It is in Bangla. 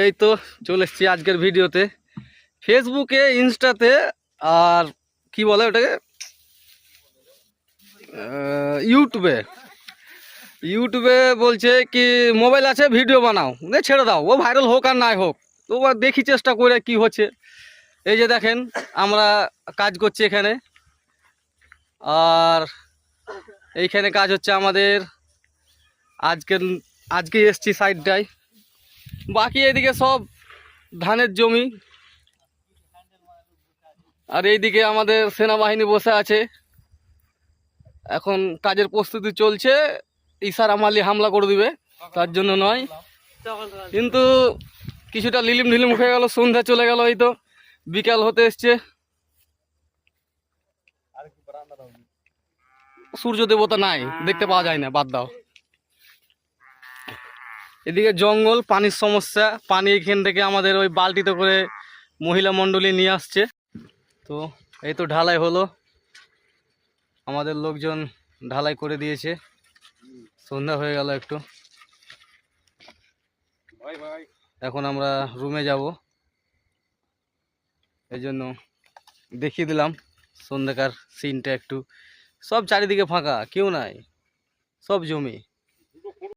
এই তো চলে এসছি আজকের ভিডিওতে। ফেসবুকে ইনস্টাতে আর কি বলে ওটাকে? ইউটিউবে ইউটিউবে বলছে কি, মোবাইল আছে, ভিডিও বানাও। ছেড়ে দাও। ও ভাইরাল হোক আর নাই হোক। তো দেখি চেষ্টা করে কি হচ্ছে। এই যে দেখেন, আমরা কাজ করছি এখানে। আর এইখানে কাজ হচ্ছে আমাদের। আজকে আজকে এসছি সাইডটায় বাকি এদিকে সব ধানের জমি। আর এইদিকে আমাদের সেনাবাহিনী বসে আছে। এখন কাজের প্রস্তুতি চলছে। ইশারা মালি হামলা করে দিবে, তার জন্য নয়। কিন্তু কিছুটা লিলিম ঢিলিম হয়ে গেল, সন্ধ্যা চলে গেল এই তো। বিকাল হতে এসছে। সূর্য দেবতা নাই, দেখতে পাওয়া যায় না, বাদ দাও। এদিকে জঙ্গল, পানির সমস্যা। পানি এখান থেকে আমাদের ওই বালতিতে করে মহিলা মণ্ডলী নিয়ে আসছে। তো এই তো ঢালাই হলো। আমাদের লোকজন ঢালাই করে দিয়েছে। সন্ধ্যা হয়ে গেল একটু। এখন আমরা রুমে যাব। এই জন্য দেখিয়ে দিলাম সন্ধ্যাকার সিনটা একটু। সব চারিদিকে ফাঁকা, কেউ নাই। সব জমি।